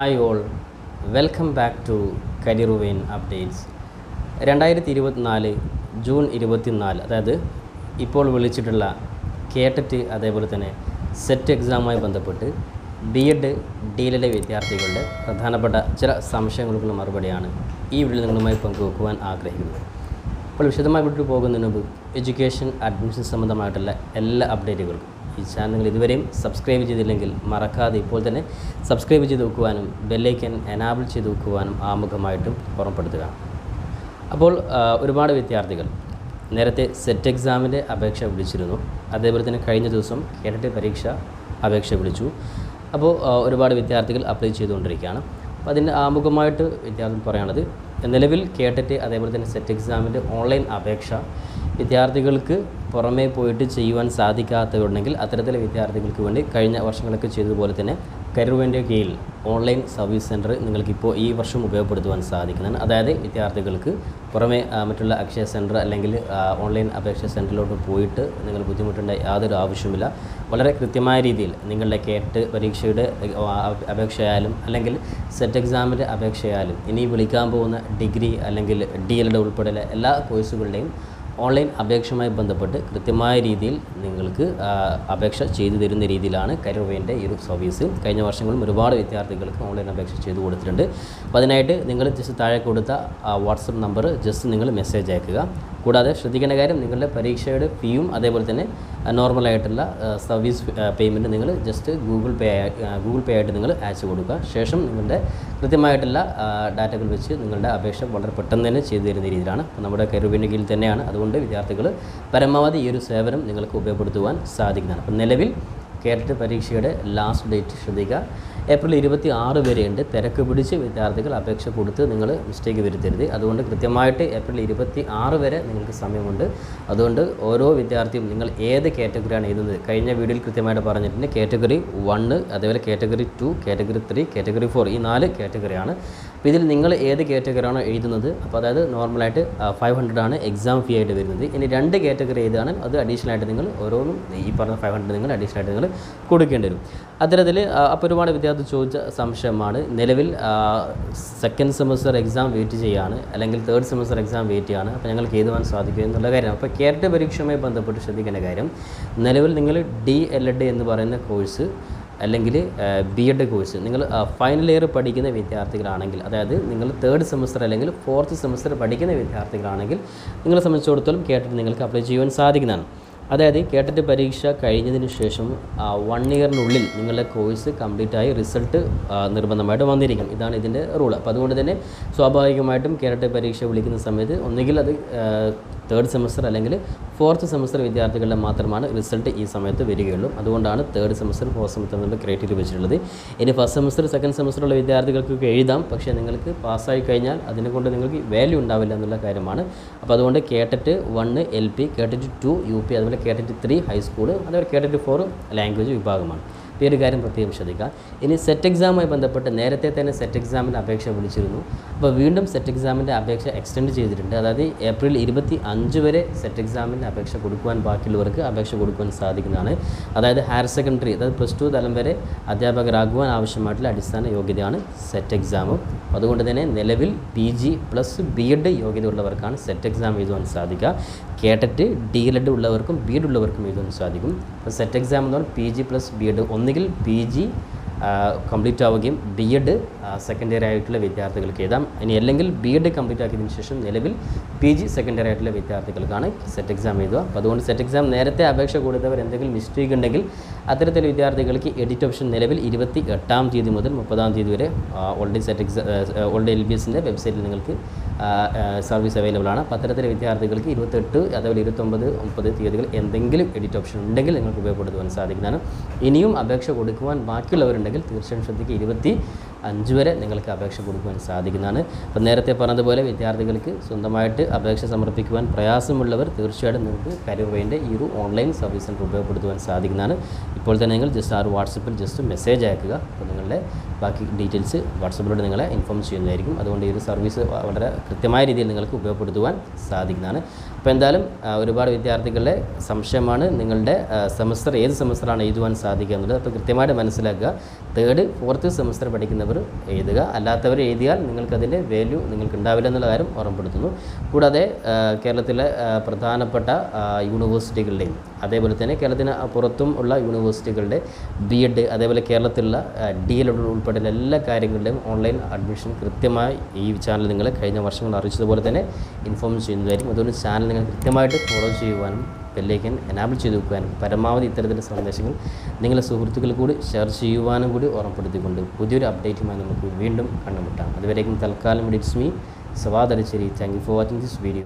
Hi all welcome back to career vein updates രണ്ടായിരത്തി ഇരുപത്തിനാല് June ഇരുപത്തിനാല് അതായത് ഇപ്പോൾ വിളിച്ചിട്ടുള്ള കേട്ടറ്റ് അതേപോലെ തന്നെ സെറ്റ് എക്സാമുമായി ബന്ധപ്പെട്ട് B Ed D L A വിദ്യാർത്ഥികളുടെ പ്രധാനപ്പെട്ട ചില സംശയങ്ങൾക്കുള്ള മറുപടിയാണ് ഈ വീഡിയോ നിങ്ങളുമായി പങ്കുവെക്കുവാൻ ആഗ്രഹിക്കുന്നത്. അപ്പോൾ വിശദമായി വിട്ടു പോകുന്നതിന് മുമ്പ് എഡ്യൂക്കേഷൻ അഡ്മിഷൻ സംബന്ധമായിട്ടുള്ള എല്ലാ അപ്ഡേറ്റുകൾക്കും ഈ ചാനൽ ഇതുവരെയും സബ്സ്ക്രൈബ് ചെയ്തില്ലെങ്കിൽ മറക്കാതെ ഇപ്പോൾ തന്നെ സബ്സ്ക്രൈബ് ചെയ്ത് വെക്കുവാനും ബെല്ലൈക്കൻ എനാബിൾ ചെയ്ത് വെക്കുവാനും ആമുഖമായിട്ടും ഓർമ്മപ്പെടുത്തുക അപ്പോൾ ഒരുപാട് വിദ്യാർത്ഥികൾ നേരത്തെ സെറ്റ് എക്സാമിന്റെ അപേക്ഷ വിളിച്ചിരുന്നു. അതേപോലെ തന്നെ കഴിഞ്ഞ ദിവസം കേട്ടിട്ട് പരീക്ഷ അപേക്ഷ വിളിച്ചു. അപ്പോൾ ഒരുപാട് വിദ്യാർത്ഥികൾ അപ്ലൈ ചെയ്തുകൊണ്ടിരിക്കുകയാണ്. അപ്പോൾ അതിന്റെ ആമുഖമായിട്ട് വിദ്യാർത്ഥി പറയുന്നത് നിലവിൽ കേട്ടിട്ട് അതേപോലെ തന്നെ സെറ്റ് എക്സാമിന്റെ ഓൺലൈൻ അപേക്ഷ വിദ്യാർത്ഥികൾക്ക് പുറമേ പോയിട്ട് ചെയ്യുവാൻ സാധിക്കാത്തതുണ്ടെങ്കിൽ അത്തരത്തിലെ വിദ്യാർത്ഥികൾക്ക് വേണ്ടി കഴിഞ്ഞ വർഷങ്ങളൊക്കെ ചെയ്തതുപോലെ തന്നെ കരുവേന്റെ കീഴിൽ ഓൺലൈൻ സർവീസ് സെന്റർ നിങ്ങൾക്കിപ്പോൾ ഈ വർഷം ഉപയോഗപ്പെടുത്തുവാൻ സാധിക്കുന്നതാണ്. അതായത് വിദ്യാർത്ഥികൾക്ക് പുറമേ മറ്റുള്ള അക്ഷയ സെന്റർ അല്ലെങ്കിൽ ഓൺലൈൻ അപേക്ഷ സെന്ററിലോട്ട് പോയിട്ട് നിങ്ങൾ ബുദ്ധിമുട്ടേണ്ട യാതൊരു ആവശ്യമില്ല വളരെ കൃത്യമായ രീതിയിൽ നിങ്ങളുടെ കേട്ട് പരീക്ഷയുടെ അപേക്ഷയായാലും അല്ലെങ്കിൽ സെറ്റ് എക്സാമിന്റെ അപേക്ഷയായാലും ഇനി വിളിക്കാൻ പോകുന്ന ഡിഗ്രി അല്ലെങ്കിൽ ഡി എൽ ഉൾപ്പെടെയുള്ള എല്ലാ കോഴ്സുകളുടെയും ഓൺലൈൻ അപേക്ഷയുമായി ബന്ധപ്പെട്ട് കൃത്യമായ രീതിയിൽ നിങ്ങൾക്ക് അപേക്ഷ ചെയ്തു തരുന്ന രീതിയിലാണ് കരുവേന്റെ ഈ ഒരു സർവീസ്. കഴിഞ്ഞ വർഷങ്ങളും ഒരുപാട് വിദ്യാർത്ഥികൾക്ക് ഓൺലൈൻ അപേക്ഷ ചെയ്തു കൊടുത്തിട്ടുണ്ട്. അപ്പോൾ അതിനായിട്ട് നിങ്ങൾ ജസ്റ്റ് താഴെ കൊടുത്ത വാട്സപ്പ് നമ്പർ ജസ്റ്റ് നിങ്ങൾ മെസ്സേജ് അയക്കുക. കൂടാതെ ശ്രദ്ധിക്കേണ്ട കാര്യം നിങ്ങളുടെ പരീക്ഷയുടെ ഫീയും അതേപോലെ തന്നെ നോർമലായിട്ടുള്ള സർവീസ് പേയ്മെന്റ് നിങ്ങൾ just Google Pay Google Pay ആയിട്ട് നിങ്ങൾ അയച്ചു കൊടുക്കുക. ശേഷം നിങ്ങളുടെ കൃത്യമായിട്ടുള്ള ഡാറ്റകൾ വെച്ച് നിങ്ങളുടെ അപേക്ഷ വളരെ പെട്ടെന്ന് തന്നെ ചെയ്തു തരുന്ന രീതിയിലാണ്. നമ്മുടെ കരുവിന്റെ കീഴിൽ തന്നെയാണ്. അതുകൊണ്ട് വിദ്യാർത്ഥികൾ പരമാവധി ഈ ഒരു സേവനം നിങ്ങൾക്ക് ഉപയോഗപ്പെടുത്തുവാൻ സാധിക്കുന്നതാണ്. അപ്പം നിലവിൽ കേരള പരീക്ഷയുടെ ലാസ്റ്റ് ഡേറ്റ് ശ്രദ്ധിക്കുക. ഏപ്രിൽ ഇരുപത്തി ആറ് വരെയുണ്ട്. തിരക്ക് പിടിച്ച് വിദ്യാർത്ഥികൾ അപേക്ഷ കൊടുത്ത് നിങ്ങൾ മിസ്റ്റേക്ക് വരുത്തരുത്. അതുകൊണ്ട് കൃത്യമായിട്ട് ഏപ്രിൽ ഇരുപത്തി ആറ് വരെ നിങ്ങൾക്ക് സമയമുണ്ട്. അതുകൊണ്ട് ഓരോ വിദ്യാർത്ഥിയും നിങ്ങൾ ഏത് കാറ്റഗറിയാണ് എഴുതുന്നത്? കഴിഞ്ഞ വീഡിയോയിൽ കൃത്യമായിട്ട് പറഞ്ഞിട്ടുണ്ട്. കാറ്റഗറി വണ്ണ് അതേപോലെ category two category three category four ഈ നാല് കാറ്റഗറിയാണ്. അപ്പോൾ ഇതിൽ നിങ്ങൾ ഏത് കാറ്റഗറിയാണോ എഴുതുന്നത്? അപ്പോൾ അതായത് നോർമലായിട്ട് ഫൈവ് ഹൺഡ്രഡ് ആണ് എക്സാം ഫീ ആയിട്ട് വരുന്നത്. ഇനി രണ്ട് കാറ്റഗറി ഏതാണ്? അത് അഡീഷണൽ ആയിട്ട് നിങ്ങൾ ഓരോന്നും ഈ പറഞ്ഞ ഫൈവ് ഹൺഡ്രഡ് നിങ്ങൾ അഡീഷണൽ ആയിട്ട് നിങ്ങൾ കൊടുക്കേണ്ടി വരും. അത്തരത്തിൽ അപ്പോൾ ഒരുപാട് വിദ്യാർത്ഥി ചോദിച്ച സംശയമാണ്. നിലവിൽ സെക്കൻഡ് സെമസ്റ്റർ എക്സാം വെയിറ്റ് ചെയ്യാണ്. അല്ലെങ്കിൽ തേർഡ് സെമസ്റ്റർ എക്സാം വെയിറ്റ് ചെയ്യാണ്. അപ്പോൾ ഞങ്ങൾക്ക് എഴുതുവാൻ സാധിക്കും എന്നുള്ള കാര്യം. അപ്പോൾ കേരള പരീക്ഷയുമായി ബന്ധപ്പെട്ട് ശ്രദ്ധിക്കേണ്ട കാര്യം നിലവിൽ നിങ്ങൾ ഡി എൽ എഡ് എന്ന് പറയുന്ന കോഴ്സ് അല്ലെങ്കിൽ ബി എഡ് കോഴ്സ് നിങ്ങൾ ഫൈനൽ ഇയർ പഠിക്കുന്ന വിദ്യാർത്ഥികളാണെങ്കിൽ അതായത് നിങ്ങൾ തേർഡ് സെമസ്റ്റർ അല്ലെങ്കിൽ ഫോർത്ത് സെമസ്റ്റർ പഠിക്കുന്ന വിദ്യാർത്ഥികളാണെങ്കിൽ നിങ്ങളെ സംബന്ധിച്ചിടത്തോളം കേട്ടിട്ട് നിങ്ങൾക്ക് അപ്ലൈ ചെയ്യുവാൻ സാധിക്കുന്നതാണ്. അതായത് കേട്ടിട്ട് പരീക്ഷ കഴിഞ്ഞതിന് ശേഷം വൺ ഇയറിനുള്ളിൽ നിങ്ങളുടെ കോഴ്സ് കംപ്ലീറ്റായി റിസൾട്ട് നിർബന്ധമായിട്ട് വന്നിരിക്കണം. ഇതാണ് ഇതിന്റെ റൂൾ അപ്പോൾ അതുകൊണ്ട് തന്നെ സ്വാഭാവികമായിട്ടും കേരട്ട് പരീക്ഷ വിളിക്കുന്ന സമയത്ത് ഒന്നുകിൽ അത് തേർഡ് സെമസ്റ്റർ അല്ലെങ്കിൽ ഫോർത്ത് സെമസ്റ്റർ വിദ്യാർത്ഥികളുടെ മാത്രമാണ് റിസൾട്ട് ഈ സമയത്ത് വരികയുള്ളൂ. അതുകൊണ്ടാണ് തേർഡ് സെമസ്റ്റർ ഫോർത്ത് സെമസ്റ്റർ എന്നുള്ള ക്രൈറ്റീരിയ വെച്ചിട്ടുള്ളത്. ഇനി ഫസ്റ്റ് സെമസ്റ്റർ സെക്കൻഡ് സെമസ്റ്ററുള്ള വിദ്യാർത്ഥികൾക്കൊക്കെ എഴുതാം. പക്ഷേ നിങ്ങൾക്ക് പാസ്സായി കഴിഞ്ഞാൽ അതിനെക്കൊണ്ട് നിങ്ങൾക്ക് വാല്യൂ ഉണ്ടാവില്ല എന്നുള്ള കാര്യമാണ്. അപ്പോൾ അതുകൊണ്ട് KTET one L P KTET two U P അതുപോലെ കേട്ടറ്റ് ത്രീ ഹൈസ്കൂൾ അതുപോലെ കേട്ടറ്റ് ഫോർ ലാംഗ്വേജ് വിഭാഗമാണ്. ഈ ഒരു കാര്യം പ്രത്യേകം ശ്രദ്ധിക്കുക. ഇനി സെറ്റ് എക്സാമുമായി ബന്ധപ്പെട്ട് നേരത്തെ തന്നെ സെറ്റ് എക്സാമിന്റെ അപേക്ഷ വിളിച്ചിരുന്നു. അപ്പോൾ വീണ്ടും സെറ്റ് എക്സാമിന്റെ അപേക്ഷ എക്സ്റ്റെൻഡ് ചെയ്തിട്ടുണ്ട്. അതായത് ഏപ്രിൽ ഇരുപത്തി അഞ്ച് വരെ സെറ്റ് എക്സാമിന്റെ അപേക്ഷ കൊടുക്കുവാൻ ബാക്കിയുള്ളവർക്ക് അപേക്ഷ കൊടുക്കുവാൻ സാധിക്കുന്നതാണ്. അതായത് ഹയർ സെക്കൻഡറി അതായത് പ്ലസ് ടു തലം വരെ അധ്യാപകരാകുവാൻ ആവശ്യമായിട്ടുള്ള അടിസ്ഥാന യോഗ്യതയാണ് സെറ്റ് എക്സാമും അതുകൊണ്ട് തന്നെ നിലവിൽ P G plus B Ed യോഗ്യത ഉള്ളവർക്കാണ് സെറ്റ് എക്സാം എഴുതുവാൻ സാധിക്കുക. കേട്ടിട്ട് ഡി എൽ എഡ് ഉള്ളവർക്കും ബി എഡ് ഉള്ളവർക്കും എഴുതുവാൻ സാധിക്കും. സെറ്റ് എക്സാം എന്ന് പറഞ്ഞാൽ P G plus B Ed ഒന്നുകിൽ പി ജി കംപ്ലീറ്റ് ആവുകയും ബി എഡ് സെക്കൻഡ് ഇയർ ആയിട്ടുള്ള വിദ്യാർത്ഥികൾക്ക് എഴുതാം. ഇനി അല്ലെങ്കിൽ ബി എഡ് കംപ്ലീറ്റ് ആക്കിയതിന് ശേഷം നിലവിൽ പി ജി സെക്കൻഡ് ഇയർ ആയിട്ടുള്ള വിദ്യാർത്ഥികൾക്കാണ് സെറ്റ് എക്സാം എഴുതുക. അപ്പോൾ അതുകൊണ്ട് സെറ്റ് എക്സാം നേരത്തെ അപേക്ഷ കൊടുത്തവർ എന്തെങ്കിലും മിസ്റ്റേക്ക് ഉണ്ടെങ്കിൽ അത്തരത്തിൽ വിദ്യാർത്ഥികൾക്ക് എഡിറ്റ് ഓപ്ഷൻ നിലവിൽ ഇരുപത്തി എട്ടാം തീയതി മുതൽ മുപ്പതാം തീയതി വരെ old SET exam old L B എസിന്റെ വെബ്സൈറ്റിൽ നിങ്ങൾക്ക് സർവീസ് അവൈലബിൾ ആണ്. അപ്പോൾ അത്തരത്തിലെ വിദ്യാർത്ഥികൾക്ക് ഇരുപത്തെട്ട് അതേപോലെ ഇരുപത്തൊമ്പത് മുപ്പത് തീയതികൾ എന്തെങ്കിലും എഡിറ്റ് ഓപ്ഷൻ ഉണ്ടെങ്കിൽ നിങ്ങൾക്ക് ഉപയോഗപ്പെടുത്തുവാൻ സാധിക്കുന്നതാണ്. ഇനിയും അപേക്ഷ കൊടുക്കുവാൻ ബാക്കിയുള്ളവരുണ്ടെങ്കിൽ തീർച്ചയായും ശ്രദ്ധിക്കുക. ഇരുപത്തി അഞ്ച് വരെ നിങ്ങൾക്ക് അപേക്ഷ കൊടുക്കുവാൻ സാധിക്കുന്നതാണ്. അപ്പോൾ നേരത്തെ പറഞ്ഞതുപോലെ വിദ്യാർത്ഥികൾക്ക് സ്വന്തമായിട്ട് അപേക്ഷ സമർപ്പിക്കുവാൻ പ്രയാസമുള്ളവർ തീർച്ചയായിട്ടും നിങ്ങൾക്ക് കരിയർ ഈ ഒരു ഓൺലൈൻ സർവീസ് സെന്റർ ഉപയോഗപ്പെടുത്തുവാൻ സാധിക്കുന്നതാണ്. ഇപ്പോൾ തന്നെ നിങ്ങൾ ജസ്റ്റ് ആ ഒരു വാട്സപ്പിൽ ജസ്റ്റ് മെസ്സേജ് അയക്കുക. അപ്പോൾ നിങ്ങളുടെ ബാക്കി ഡീറ്റെയിൽസ് വാട്സപ്പിലൂടെ നിങ്ങളെ ഇൻഫോം ചെയ്യുന്നതായിരിക്കും. അതുകൊണ്ട് ഈ ഒരു സർവീസ് വളരെ കൃത്യമായ രീതിയിൽ നിങ്ങൾക്ക് ഉപയോഗപ്പെടുത്തുവാൻ സാധിക്കുന്നതാണ്. അപ്പോൾ എന്തായാലും ഒരുപാട് വിദ്യാർത്ഥികളുടെ സംശയമാണ് നിങ്ങളുടെ സെമസ്റ്റർ ഏത് സെമസ്റ്ററാണ് എഴുതുവാൻ സാധിക്കുക എന്നുള്ളത്. അപ്പോൾ കൃത്യമായിട്ട് മനസ്സിലാക്കുക. തേർഡ് ഫോർത്ത് സെമസ്റ്റർ പഠിക്കുന്നവർ എഴുതുക. അല്ലാത്തവർ എഴുതിയാൽ നിങ്ങൾക്കതിന്റെ വാല്യൂ നിങ്ങൾക്ക് ഉണ്ടാവില്ല എന്നുള്ള കാര്യം ഓർമ്മപ്പെടുത്തുന്നു. കൂടാതെ കേരളത്തിലെ പ്രധാനപ്പെട്ട യൂണിവേഴ്സിറ്റികളുടെയും അതേപോലെ തന്നെ കേരളത്തിന് പുറത്തും ഉള്ള യൂണിവേഴ്സിറ്റികളുടെ ബി എഡ് അതേപോലെ കേരളത്തിലുള്ള ഡി എൽ എഡ് എല്ലാ കാര്യങ്ങളുടെയും ഓൺലൈൻ അഡ്മിഷൻ കൃത്യമായി ഈ ചാനൽ നിങ്ങളെ കഴിഞ്ഞ വർഷങ്ങൾ അറിയിച്ചതുപോലെ തന്നെ ഇൻഫോം ചെയ്യുന്നതായിരിക്കും. അതുകൊണ്ട് ചാനൽ നിങ്ങൾ കൃത്യമായിട്ട് ഫോളോ ചെയ്യുവാനും ബെല്ലേക്കൻ എനാബിൾ ചെയ്ത് വെക്കുവാനും പരമാവധി ഇത്തരത്തിലുള്ള സന്ദേശങ്ങൾ നിങ്ങളുടെ സുഹൃത്തുക്കൾ കൂടി ഷെയർ ചെയ്യുവാനും കൂടി ഓർമ്മപ്പെടുത്തിക്കൊണ്ട് പുതിയൊരു അപ്ഡേറ്റുമായി നമുക്ക് വീണ്ടും കണ്ടുമുട്ടാം. അതുവരേക്കും തൽക്കാലം it's me Savadaracheri thank you for watching this video